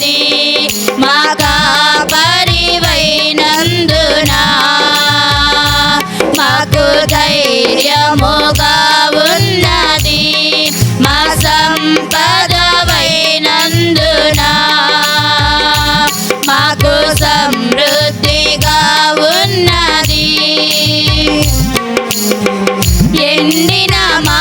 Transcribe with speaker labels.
Speaker 1: ఉన్నది. మా కాపరివైనందున మాకు ధైర్యముగా ఉన్నది. మా సంపదవైనందున మాకు సమృద్ధిగా ఉన్నది. ఎండిన మా